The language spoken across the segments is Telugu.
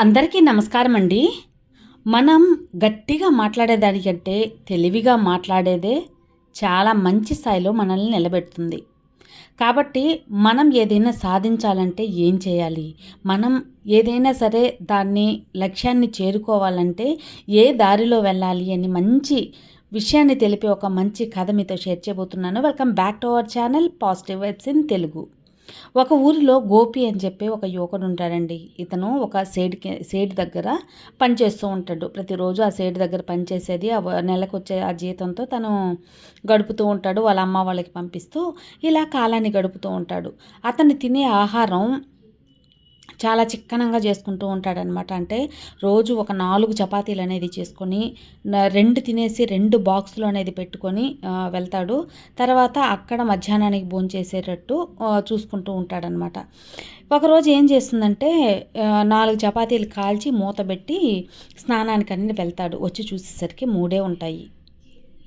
అందరికీ నమస్కారం అండి మనం గట్టిగా మాట్లాడేదానికంటే తెలివిగా మాట్లాడేదే చాలా మంచి స్థాయిలో మనల్ని నిలబెడుతుంది. కాబట్టి మనం ఏదైనా సాధించాలంటే ఏం చేయాలి? మనం ఏదైనా సరే దాన్ని లక్ష్యాన్ని చేరుకోవాలంటే ఏ దారిలో వెళ్ళాలి అని మంచి విషయాన్ని తెలిపే ఒక మంచి కథ మీతో షేర్ చేయబోతున్నాను. Welcome back to our channel positive vibes in Telugu. ఒక ఊరిలో గోపి అని చెప్పి ఒక యువకుడు ఉంటాడండి. ఇతను ఒక సేడ్ సేడ్ దగ్గర పనిచేస్తూ ఉంటాడు. ప్రతిరోజు ఆ సేడ్ దగ్గర పనిచేసేది ఆ నెలకు వచ్చే ఆ జీతంతో తను గడుపుతూ ఉంటాడు. వాళ్ళ అమ్మ వాళ్ళకి పంపిస్తూ ఇలా కాలాన్ని గడుపుతూ ఉంటాడు. అతను తినే ఆహారం చాలా చిక్కనంగా చేసుకుంటూ ఉంటాడనమాట. అంటే రోజు ఒక నాలుగు చపాతీలు అనేది చేసుకొని రెండు తినేసి రెండు బాక్సులు అనేది పెట్టుకొని వెళ్తాడు. తర్వాత అక్కడ మధ్యాహ్నానికి భోంచేసేటట్టు చూసుకుంటూ ఉంటాడనమాట. ఒకరోజు ఏం చేస్తుందంటే నాలుగు చపాతీలు కాల్చి మూత పెట్టి స్నానానికి అనేది వెళ్తాడు. వచ్చి చూసేసరికి మూడే ఉంటాయి.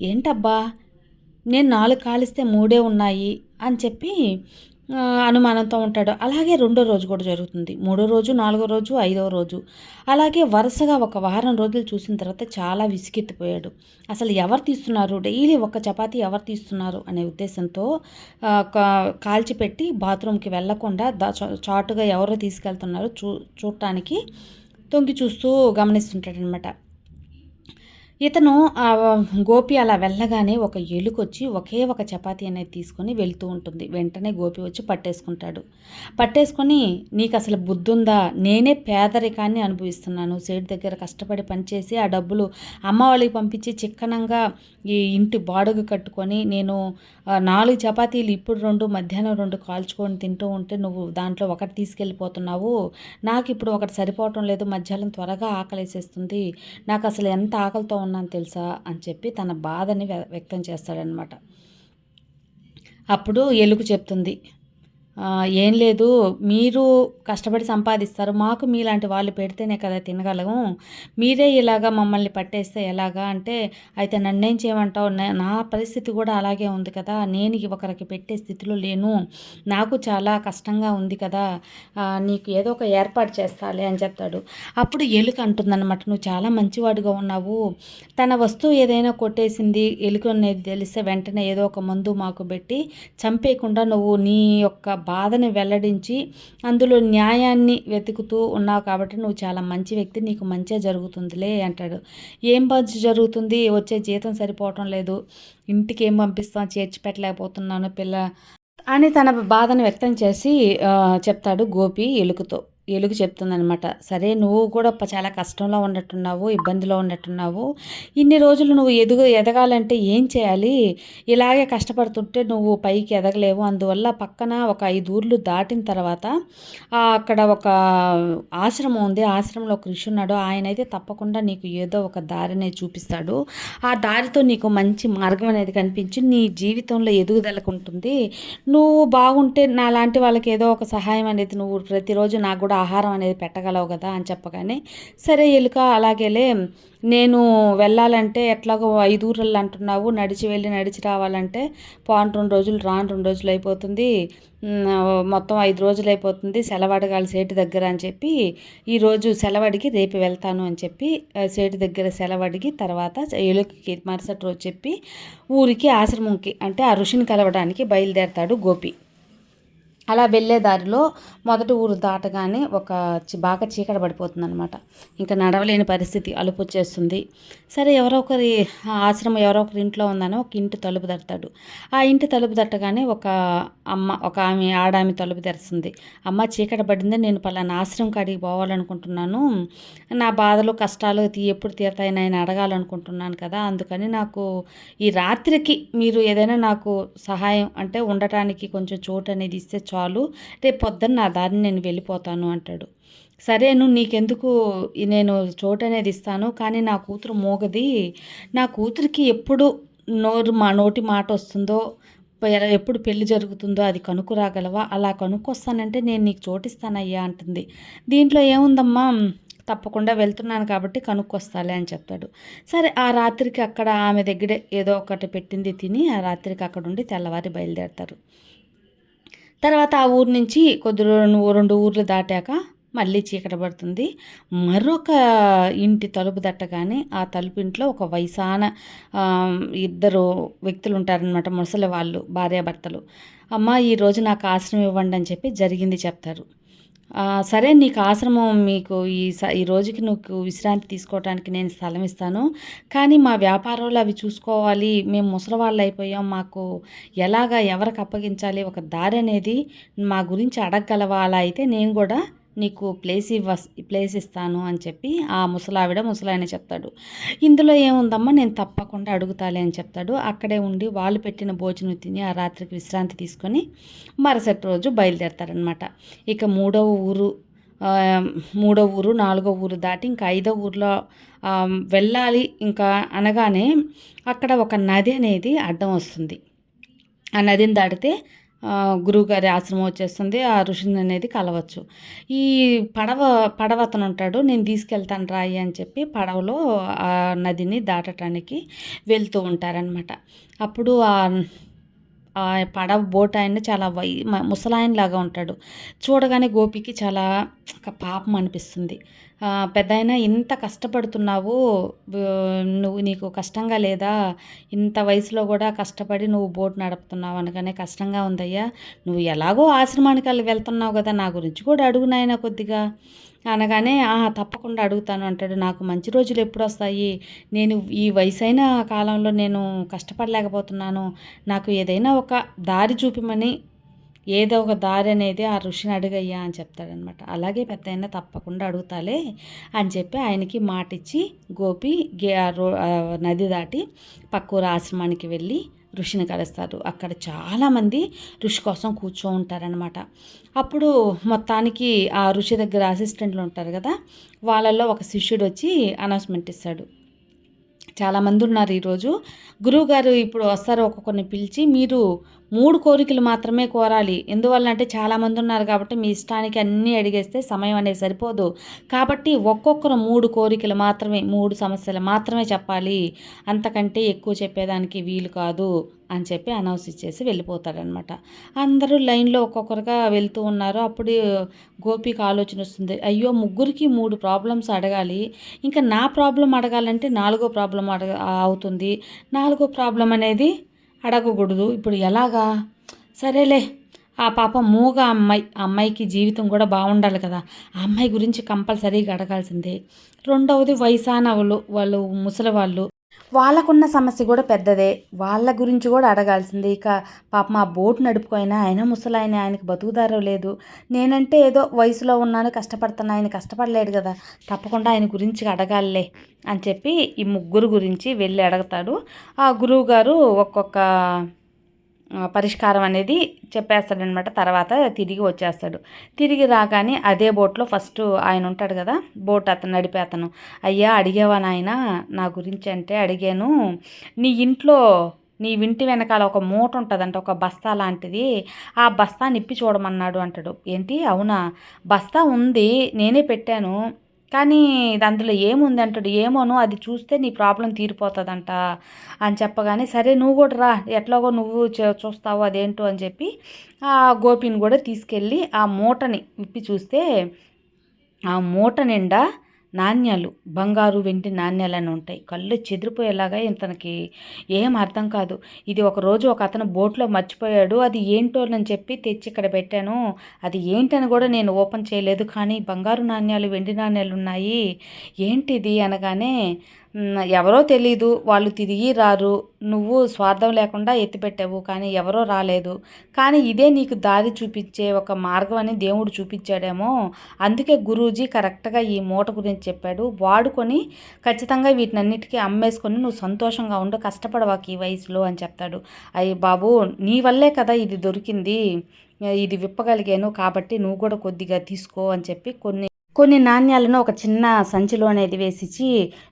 ఏంటబ్బా? నేను నాలుగు కాలిస్తే మూడే ఉన్నాయి అని చెప్పి అనుమానంతో ఉంటాడు. అలాగే రెండో రోజు కూడా జరుగుతుంది. మూడో రోజు నాలుగో రోజు ఐదో రోజు. అలాగే వరుసగా ఒక వారం రోజులు చూసిన తర్వాత చాలా విసిగెత్తిపోయాడు. అసలు ఎవరు తీస్తున్నారు? డైలీ ఒక చపాతీ ఎవరు తీస్తున్నారు? అనే ఉద్దేశంతో కాల్చిపెట్టి బాత్రూమ్కి వెళ్ళకుండా చాటుగా ఎవరో తీసుకెళ్తున్నారో చూ చూడటానికి తొంగి చూస్తూ గమనిస్తుంటాడనమాట ఇతను ఆ గోపి అలా వెళ్ళగానే ఒక ఎలుకొచ్చి ఒకే ఒక చపాతీ అనేది తీసుకొని వెళ్తూ ఉంటుంది. వెంటనే గోపి వచ్చి పట్టేసుకుంటాడు. పట్టేసుకొని నీకు అసలు బుద్ధుందా? నేనే పేదరికాన్ని అనుభవిస్తున్నాను. సేటు దగ్గర కష్టపడి పనిచేసి ఆ డబ్బులు అమ్మ వాళ్ళకి పంపించి చిక్కనంగా ఈ ఇంటి బాడుగ కట్టుకొని నేను నాలుగు చపాతీలు ఇప్పుడు రెండు మధ్యాహ్నం రెండు కాల్చుకొని తింటూ ఉంటే నువ్వు దాంట్లో ఒకటి తీసుకెళ్ళిపోతున్నావు. నాకు ఇప్పుడు ఒకటి సరిపోవటం లేదు. మధ్యాహ్నం త్వరగా ఆకలేసేస్తుంది. నాకు అసలు ఎంత ఆకలితో ఉన్నాను తెలుసా అని చెప్పి తన బాధని వ్య- వ్యక్తం చేస్తాడనమాట అప్పుడు ఎలుగు చెప్తుంది ఏం లేదు. మీరు కష్టపడి సంపాదిస్తారు. మాకు మీలాంటి వాళ్ళు పెడితేనే కదా తినగలము. మీరే ఇలాగా మమ్మల్ని పట్టేస్తే ఎలాగా అంటే అయితే నన్నేం చేయమంటావు? నా- నా పరిస్థితి కూడా అలాగే ఉంది కదా. నేను ఒకరికి పెట్టే స్థితిలో లేను. నాకు చాలా కష్టంగా ఉంది కదా. నీకు ఏదో ఒక ఏర్పాటు చేస్తాలే అని చెప్తాడు. అప్పుడు ఎలుక అంటుందన్నమాట నువ్వు చాలా మంచివాడుగా ఉన్నావు. తన వస్తువు ఏదైనా కొట్టేసింది ఎలుక అనేది తెలిస్తే వెంటనే ఏదో ఒక మందు మాకు పెట్టి చంపేయకుండా నువ్వు నీ యొక్క బాధని వెల్లడించి అందులో న్యాయాన్ని వెతుకుతూ ఉన్నావు కాబట్టి నువ్వు చాలా మంచి వ్యక్తి నీకు మంచిగా జరుగుతుందిలే అంటాడు. ఏం మంచి జరుగుతుంది? వచ్చే జీతం సరిపోవటం లేదు. ఇంటికి ఏం పంపిస్తాం? చేర్చి పెట్టలేకపోతున్నాను పిల్ల అని తన బాధను వ్యక్తం చేసి చెప్తాడు గోపి ఎలుకతో. ఎలుగు చెప్తుందనమాట సరే నువ్వు కూడా చాలా కష్టంలో ఉన్నట్టున్నావు ఇబ్బందిలో ఉన్నట్టున్నావు. ఇన్ని రోజులు నువ్వు ఎదుగు ఎదగాలంటే ఏం చేయాలి? ఇలాగే కష్టపడుతుంటే నువ్వు పైకి ఎదగలేవు. అందువల్ల పక్కన ఒక ఐదు ఊర్లు దాటిన తర్వాత అక్కడ ఒక ఆశ్రమం ఉంది. ఆశ్రమంలో ఒక ఋషి ఉన్నాడు. ఆయన అయితే తప్పకుండా నీకు ఏదో ఒక దారినే చూపిస్తాడు. ఆ దారితో నీకు మంచి మార్గం అనేది కనిపించి నీ జీవితంలో ఎదుగుదలకు ఉంటుంది. నువ్వు బాగుంటే నా లాంటి వాళ్ళకి ఏదో ఒక సహాయం అనేది నువ్వు ప్రతిరోజు నాకు కూడా ఆహారం అనేది పెట్టగలవు కదా అని చెప్పగానే సరే ఎలుక అలాగేలే. నేను వెళ్ళాలంటే ఎట్లాగో ఐదు ఊర్లు అంటున్నావు. నడిచి వెళ్ళి నడిచి రావాలంటే పాన్ రెండు రోజులు రాను రెండు రోజులు అయిపోతుంది. మొత్తం ఐదు రోజులు అయిపోతుంది. సెలవు అడగాలి సేటు దగ్గర అని చెప్పి ఈరోజు సెలవు అడిగి రేపు వెళ్తాను అని చెప్పి సేటు దగ్గర సెలవు అడిగి తర్వాత ఎలుకకి మరుసటి రోజు చెప్పి ఊరికి ఆశ్రమంకి అంటే ఆ ఋషిని కలవడానికి బయలుదేరతాడు గోపి. అలా వెళ్ళే దారిలో మొదటి ఊరు దాటగానే ఒక బాగా చీకట పడిపోతుంది అనమాట ఇంకా నడవలేని పరిస్థితి అలుపు వచ్చేస్తుంది సరే ఎవరో ఒకరి ఆ ఆశ్రమం ఎవరో ఒకరి ఇంట్లో ఉందని ఒక ఇంటి తలుపు తడతాడు ఆ ఇంటి తలుపు తట్టగానే ఒక అమ్మ ఒక ఆమె ఆడామె తలుపు తెరుస్తుంది. అమ్మ చీకట పడింది నేను పలానా ఆశ్రమం కాడికి పోవాలనుకుంటున్నాను. నా బాధలు కష్టాలు తీ- ఎప్పుడు తీరుతాయని ఆయన అడగాలనుకుంటున్నాను కదా. అందుకని నాకు ఈ రాత్రికి మీరు ఏదైనా నాకు సహాయం అంటే ఉండటానికి కొంచెం చోటు అనేది ఇస్తే చాలు రేపు పొద్దున్న నా దారిని నేను వెళ్ళిపోతాను అంటాడు. సరేను నీకెందుకు నేను చోటు అనేది ఇస్తాను? కానీ నా కూతురు మోగది నా కూతురికి ఎప్పుడు నోరు మా నోటి మాట వస్తుందో ఎప్పుడు పెళ్ళి జరుగుతుందో అది కనుక్కురాగలవా? అలా కనుక్కొస్తానంటే నేను నీకు చోటిస్తానయ్యా అంటుంది. దీంట్లో ఏముందమ్మా? తప్పకుండా వెళ్తున్నాను కాబట్టి కనుక్కొస్తాలే అని చెప్తాడు. సరే ఆ రాత్రికి అక్కడ ఆమె దగ్గరే ఏదో ఒకటి పెట్టింది తిని ఆ రాత్రికి అక్కడ ఉండి తెల్లవారి బయలుదేరతారు. తర్వాత ఆ ఊరు నుంచి కొద్ది రెండు రెండు ఊర్లు దాటాక మళ్ళీ చీకట పడుతుంది. మరొక ఇంటి తలుపు తట్టగానే ఆ తలుపు ఇంట్లో ఒక వయసాన ఇద్దరు వ్యక్తులు ఉంటారనమాట ముసలి వాళ్ళు భార్యాభర్తలు. అమ్మ ఈరోజు నాకు ఆశ్రమం ఇవ్వండి అని చెప్పి జరిగింది చెప్తారు. సరే నీకు ఆశ్రమం మీకు ఈ ఈ రోజుకి నువ్వు విశ్రాంతి తీసుకోవడానికి నేను స్థలం ఇస్తాను. కానీ మా వ్యాపారాలు అవి చూసుకోవాలి. మేము ముసలివాళ్ళు అయిపోయాం. మాకు ఎలాగా ఎవరికి అప్పగించాలి? ఒక దారి అనేది మా గురించి అడగగలవా అలా అయితే నేను కూడా నీకు ప్లేస్ ఇవ్వ ప్లేస్ ఇస్తాను అని చెప్పి ఆ ముసలావిడ ముసలాయన చెప్తాడు. ఇందులో ఏముందమ్మా? నేను తప్పకుండా అడుగుతాలే అని చెప్తాడు. అక్కడే ఉండి వాళ్ళు పెట్టిన భోజనం తిని ఆ రాత్రికి విశ్రాంతి తీసుకొని మరుసటి రోజు బయలుదేరతారనమాట ఇక మూడవ ఊరు మూడో ఊరు నాలుగో ఊరు దాటి ఇంకా ఐదో ఊర్లో వెళ్ళాలి ఇంకా అనగానే అక్కడ ఒక నది అనేది అడ్డం వస్తుంది. ఆ నదిని దాటితే గురువుగారి ఆశ్రమం వచ్చేస్తుంది ఆ ఋషిని అనేది కలవచ్చు. ఈ పడవ పడవ అతను ఉంటాడు నేను తీసుకెళ్తాను రాయి అని చెప్పి పడవలో ఆ నదిని దాటటానికి వెళ్తూ ఉంటారనమాట అప్పుడు ఆ పడవ బోట్ ఆయన చాలా వై మ- ముసలాయన లాగా ఉంటాడు. చూడగానే గోపికి చాలా ఒక పాపం అనిపిస్తుంది. పెద్ద ఆయన ఇంత కష్టపడుతున్నావు నువ్వు నీకు కష్టంగా లేదా? ఇంత వయసులో కూడా కష్టపడి నువ్వు బోట్ నడుపుతున్నావు అనగానే కష్టంగా ఉందయ్యా నువ్వు ఎలాగో ఆశ్రమానికి వెళ్ళి వెళ్తున్నావు కదా నా గురించి కూడా అడుగునాయన కొద్దిగా. అనగానే ఆహా తప్పకుండా అడుగుతాను అంటాడు. నాకు మంచి రోజులు ఎప్పుడు వస్తాయి నేను ఈ వయసైన కాలంలో నేను కష్టపడలేకపోతున్నాను. నాకు ఏదైనా ఒక దారి చూపిమని ఏదో ఒక దారి అనేది ఆ ఋషిని అడుగయ్యా అని చెప్తాడనమాట. అలాగే పెద్ద అయినా తప్పకుండా అడుగుతాలే అని చెప్పి ఆయనకి మాట ఇచ్చి గోపి గే రో- నది దాటి పక్కూరు ఆశ్రమానికి వెళ్ళి ఋషిని కలుస్తారు. అక్కడ చాలామంది ఋషి కోసం కూర్చో ఉంటారనమాట అప్పుడు మొత్తానికి ఆ ఋషి దగ్గర అసిస్టెంట్లు ఉంటారు కదా వాళ్ళల్లో ఒక శిష్యుడు వచ్చి అనౌన్స్మెంట్ ఇస్తాడు. చాలామంది ఉన్నారు ఈరోజు. గురువుగారు ఇప్పుడు వస్తారు ఒక్కొక్కరిని పిలిచి మీరు మూడు కోరికలు మాత్రమే కోరాలి. ఎందువల్ల అంటే చాలామంది ఉన్నారు కాబట్టి మీ ఇష్టానికి అన్నీ అడిగేస్తే సమయం అనేది సరిపోదు. కాబట్టి ఒక్కొక్కరు మూడు కోరికలు మాత్రమే మూడు సమస్యలు మాత్రమే చెప్పాలి. అంతకంటే ఎక్కువ చెప్పేదానికి వీలు కాదు అని చెప్పి అనౌన్స్ ఇచ్చేసి వెళ్ళిపోతాడనమాట అందరూ లైన్లో ఒక్కొక్కరుగా వెళ్తూ ఉన్నారు. అప్పుడు గోపికి ఆలోచన వస్తుంది. అయ్యో ముగ్గురికి మూడు ప్రాబ్లమ్స్ అడగాలి. ఇంకా నా ప్రాబ్లం అడగాలంటే నాలుగో ప్రాబ్లం అడగ అవుతుంది. నాలుగో ప్రాబ్లం అనేది అడగకూడదు. ఇప్పుడు ఎలాగా? సరేలే. ఆ పాప మూగ అమ్మాయి అమ్మాయికి జీవితం కూడా బాగుండాలి కదా. ఆ అమ్మాయి గురించి కంపల్సరీగా అడగాల్సిందే. రెండవది వయసాన వాళ్ళు వాళ్ళు ముసలి వాళ్ళు వాళ్ళకున్న సమస్య కూడా పెద్దదే. వాళ్ళ గురించి కూడా అడగాల్సింది. ఇక పాపం ఆ బోట్ నడుపుకోయినా ఆయన ముసలాయన ఆయనకు బతుకుదారో లేదు. నేనంటే ఏదో వయసులో ఉన్నాను కష్టపడుతున్నా ఆయన కష్టపడలేడు కదా. తప్పకుండా ఆయన గురించి అడగాలే అని చెప్పి ఈ ముగ్గురు గురించి వెళ్ళి అడుగుతాడు. ఆ గురువు గారు ఒక్కొక్క పరిష్కారం అనేది చెప్పేస్తాడనమాట. తర్వాత తిరిగి వచ్చేస్తాడు. తిరిగి రాగానే అదే బోట్లో ఫస్ట్ ఆయన ఉంటాడు కదా బోట్ అతను నడిపే అతను. అయ్యా అడిగేవా నాయన? నా గురించి అంటే అడిగాను. నీ ఇంట్లో నీ వింటి వెనకాల ఒక మూట ఉంటుందంట ఒక బస్తా లాంటిది. ఆ బస్తా నిప్పి చూడమన్నాడు అంటాడు. ఏంటి? అవునా? బస్తా ఉంది నేనే పెట్టాను. కానీ దాంట్లో అందులో ఏముంది అంటాడు? ఏమోను అది చూస్తే నీ ప్రాబ్లం తీరిపోతుందంట అని చెప్పగానే సరే నువ్వు కూడా రా ఎట్లాగో నువ్వు చూ- చూస్తావు అదేంటో అని చెప్పి ఆ గోపిని కూడా తీసుకెళ్ళి ఆ మూటని విప్పి చూస్తే ఆ మూట నిండా నాణ్యాలు బంగారు వెండి నాణ్యాలని ఉంటాయి. కళ్ళు చెదిరిపోయేలాగా ఇతనికి ఏం అర్థం కాదు. ఇది ఒక రోజు ఒక అతను బోట్లో మర్చిపోయాడు. అది ఏంటో అని చెప్పి తెచ్చి ఇక్కడ పెట్టాను. అది ఏంటని కూడా నేను ఓపెన్ చేయలేదు. కానీ బంగారు నాణ్యాలు వెండి నాణ్యాలు ఉన్నాయి. ఏంటిది అనగానే ఎవరో తెలీదు. వాళ్ళు తిరిగి రారు. నువ్వు స్వార్థం లేకుండా ఎత్తిపెట్టావు కానీ ఎవరో రాలేదు. కానీ ఇదే నీకు దారి చూపించే ఒక మార్గం అని దేవుడు చూపించాడేమో. అందుకే గురూజీ కరెక్ట్గా ఈ మూట గురించి చెప్పాడు. వాడుకొని ఖచ్చితంగా వీటినన్నిటికీ అమ్మేసుకొని నువ్వు సంతోషంగా ఉండు కష్టపడవాకి ఈ వయసులో అని చెప్తాడు. అయ్యి బాబు నీ వల్లే కదా ఇది దొరికింది. ఇది విప్పగలిగాను కాబట్టి నువ్వు కూడా కొద్దిగా తీసుకో అని చెప్పి కొన్ని కొన్ని నాణ్యాలను ఒక చిన్న సంచిలో అనేది వేసిచ్చి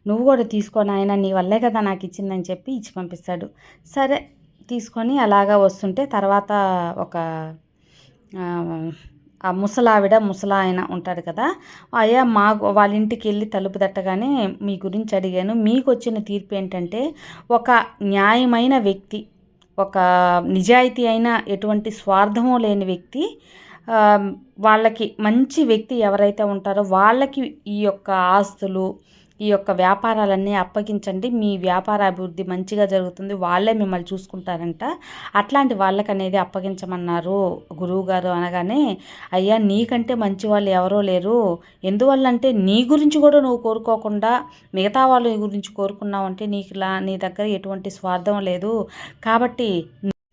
నువ్వు కూడా తీసుకో నాయన నీ వల్లే కదా నాకు ఇచ్చిందని చెప్పి ఇచ్చి పంపిస్తాడు. సరే తీసుకొని అలాగా వస్తుంటే తర్వాత ఒక ముసలావిడ ముసలాయన ఉంటాడు కదా. అయ్యా మా వాళ్ళ ఇంటికి వెళ్ళి తలుపు తట్టగానే మీ గురించి అడిగాను. మీకు వచ్చిన తీర్పు ఏంటంటే ఒక న్యాయమైన వ్యక్తి ఒక నిజాయితీ అయిన ఎటువంటి స్వార్థము లేని వ్యక్తి వాళ్ళకి మంచి వ్యక్తి ఎవరైతే ఉంటారో వాళ్ళకి ఈ యొక్క ఆస్తులు ఈ యొక్క వ్యాపారాలన్నీ అప్పగించండి. మీ వ్యాపార అభివృద్ధి మంచిగా జరుగుతుంది. వాళ్ళే మిమ్మల్ని చూసుకుంటారంట. అట్లాంటి వాళ్ళకనేది అప్పగించమన్నారు గురువుగారు అనగానే అయ్యా నీకంటే మంచి వాళ్ళు ఎవరో లేరు. ఎందువల్లంటే నీ గురించి కూడా నువ్వు కోరుకోకుండా మిగతా వాళ్ళ గురించి కోరుకున్నావు అంటే నీకు నీ దగ్గర ఎటువంటి స్వార్థం లేదు. కాబట్టి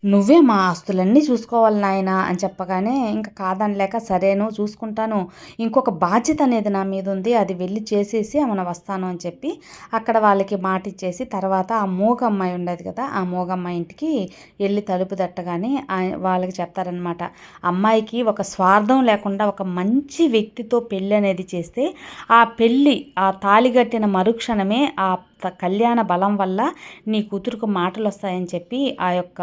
నువ్వే మా ఆస్తులన్నీ చూసుకోవాలి నాయన అని చెప్పగానే ఇంకా కాదనలేక సరేను చూసుకుంటాను. ఇంకొక బాధ్యత అనేది నా మీద ఉంది అది వెళ్ళి చేసేసి మన వస్తాను అని చెప్పి అక్కడ వాళ్ళకి మాట ఇచ్చేసి తర్వాత ఆ మూగమ్మాయి ఉండేది కదా ఆ మూగమ్మాయి ఇంటికి వెళ్ళి తలుపు తట్టగానే వాళ్ళకి చెప్తారనమాట అమ్మాయికి ఒక స్వార్థం లేకుండా ఒక మంచి వ్యక్తితో పెళ్ళి అనేది చేస్తే ఆ పెళ్ళి ఆ తాలిగట్టిన మరుక్షణమే ఆ కళ్యాణ బలం వల్ల నీ కూతురుకు మాటలు వస్తాయని చెప్పి ఆ యొక్క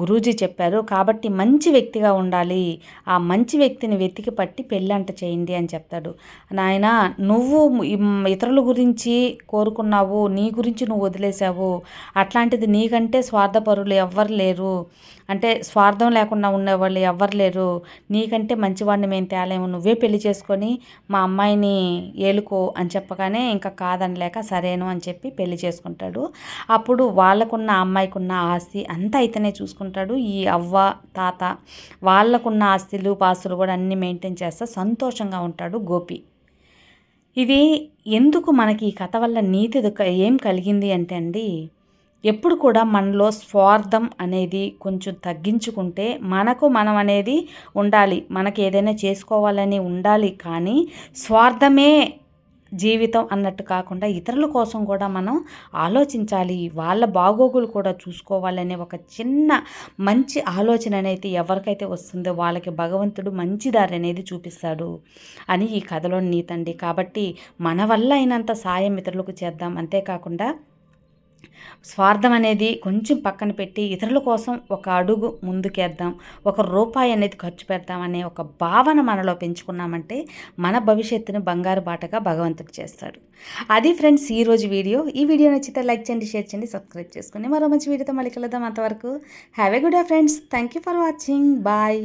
గురూజీ చెప్పారు. కాబట్టి మంచి వ్యక్తిగా ఉండాలి. ఆ మంచి వ్యక్తిని వెతికి పట్టి పెళ్ళంట చేయండి అని చెప్తాడు. నాయన నువ్వు ఇతరుల గురించి కోరుకున్నావు నీ గురించి నువ్వు వదిలేసావు అట్లాంటిది నీకంటే స్వార్థపరులు ఎవ్వరు లేరు. అంటే స్వార్థం లేకుండా ఉండేవాళ్ళు ఎవ్వరు లేరు. నీకంటే మంచివాడిని మేము తేలేము. నువ్వే పెళ్ళి చేసుకొని మా అమ్మాయిని ఏలుకో అని చెప్పగానే ఇంకా కాదనలేక సరేను అని చెప్పి పెళ్ళి చేసుకుంటాడు. అప్పుడు వాళ్ళకున్న అమ్మాయికున్న ఆస్తి అంతా అయితేనే చూసుకుంటాడు. ఈ అవ్వ తాత వాళ్ళకున్న ఆస్తులు పాస్తులు కూడా అన్నీ మెయింటైన్ చేస్తా సంతోషంగా ఉంటాడు గోపి. ఇది ఎందుకు మనకి ఈ కథ వల్ల నీతి ఏం కలిగింది అంటే అండి ఎప్పుడు కూడా మనలో స్వార్థం అనేది కొంచెం తగ్గించుకుంటే మనకు మనం అనేది ఉండాలి. మనకి ఏదైనా చేసుకోవాలని ఉండాలి కానీ స్వార్థమే జీవితం అన్నట్టు కాకుండా ఇతరుల కోసం కూడా మనం ఆలోచించాలి. వాళ్ళ బాగోగులు కూడా చూసుకోవాలనే ఒక చిన్న మంచి ఆలోచన అనేది ఎవరికైతే వస్తుందో వాళ్ళకి భగవంతుడు మంచి దారి అనేది చూపిస్తాడు అని ఈ కథలో నీతండి కాబట్టి మన వల్ల అయినంత సాయం ఇతరులకు చేద్దాం. అంతేకాకుండా స్వార్థం అనేది కొంచెం పక్కన పెట్టి ఇతరుల కోసం ఒక అడుగు ముందుకేద్దాం ఒక రూపాయి అనేది ఖర్చు పెడతాం అనే ఒక భావన మనలో పెంచుకున్నామంటే మన భవిష్యత్తును బంగారు బాటగా భగవంతుడు చేస్తాడు. అది ఫ్రెండ్స్ ఈరోజు వీడియో. ఈ వీడియో నచ్చితే లైక్ చేయండి షేర్ చేయండి సబ్స్క్రైబ్ చేసుకుని మరో మంచి వీడియోతో మళ్ళీ కలుద్దాం అంతవరకు. Have a good day friends thank you for watching bye